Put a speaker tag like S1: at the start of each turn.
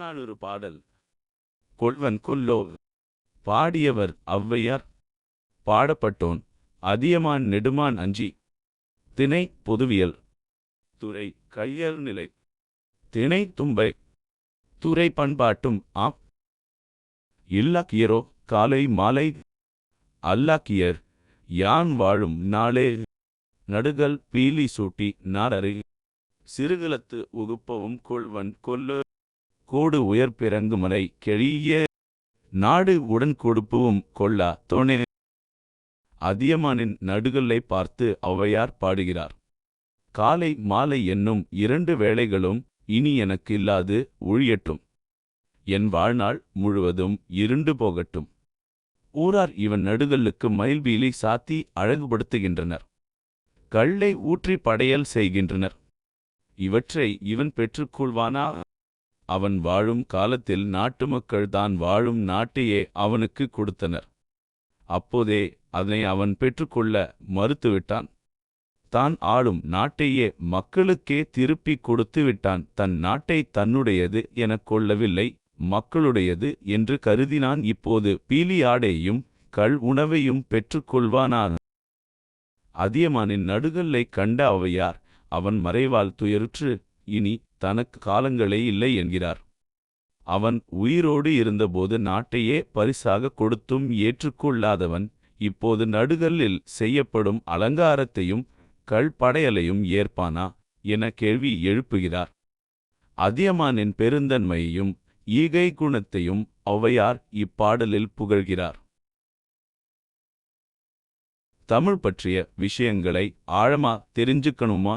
S1: புறநானூறு பாடல். கொள்வன் கொல்லோ. பாடியவர் ஔவையார். பாடப்பட்டோன் அதியமான் நெடுமான் அஞ்சி. திணை பொதுவியல். துறை கையல் நிலை. திணை தும்பை. துறை பண்பாட்டும் ஆம். இல்லாக்கியரோ காலை மாலை. அல்லாக்கியர் யான் வாழும் நாளே. நடுகள் பீலி சூட்டி நாரறி சிறுகுலத்து உகுப்பவும் கொள்வன் கொல்லு. கோடு உயர் பிறங்குமலை கெழிய நாடு உடன் கொடுப்புவும் கொள்ளா தோணே அதியமானின் நடுகல்லை பார்த்து ஔவையார் பாடுகிறார். காலை மாலை என்னும் இரண்டு வேளைகளும் இனி எனக்கு இல்லாது ஒழியட்டும் என் வாழ்நாள் முழுவதும் இருண்டு போகட்டும். ஊரார் இவன் நடுகல்லுக்கு மயில்பீலி சாத்தி அழகுபடுத்துகின்றனர். கள்ளை ஊற்றி படையல் செய்கின்றனர். இவற்றை இவன் பெற்றுக்கொள்வானா அவன் வாழும் காலத்தில் நாட்டு மக்கள் தான் வாழும் நாட்டையே அவனுக்கு கொடுத்தனர். அப்போதே அதனை அவன் பெற்றுக்கொள்ள மறுத்துவிட்டான். தான் ஆளும் நாட்டையே மக்களுக்கே திருப்பிக் கொடுத்து விட்டான். தன் நாட்டை தன்னுடையது எனக் கொள்ளவில்லை மக்களுடையது என்று கருதினான். இப்போது பீலியாடையும் கள் உணவையும் பெற்றுக்கொள்வானான். அதியமானின் நடுகல்லை கண்ட அவையார் அவன் மறைவால் துயருற்று இனி தனக்கு காலங்களே இல்லை என்கிறார். அவன் உயிரோடு இருந்தபோது நாட்டையே பரிசாக கொடுத்தும் ஏற்றுக்கொள்ளாதவன் இப்போது நடுகல்லில் செய்யப்படும் அலங்காரத்தையும் கள் படையலையும் ஏற்பானா? என கேள்வி எழுப்புகிறார். அதியமானின் பெருந்தன்மையையும் ஈகை குணத்தையும் ஔவையார் இப்பாடலில் புகழ்கிறார். தமிழ் பற்றிய விஷயங்களை ஆழமா தெரிஞ்சுக்கணுமா?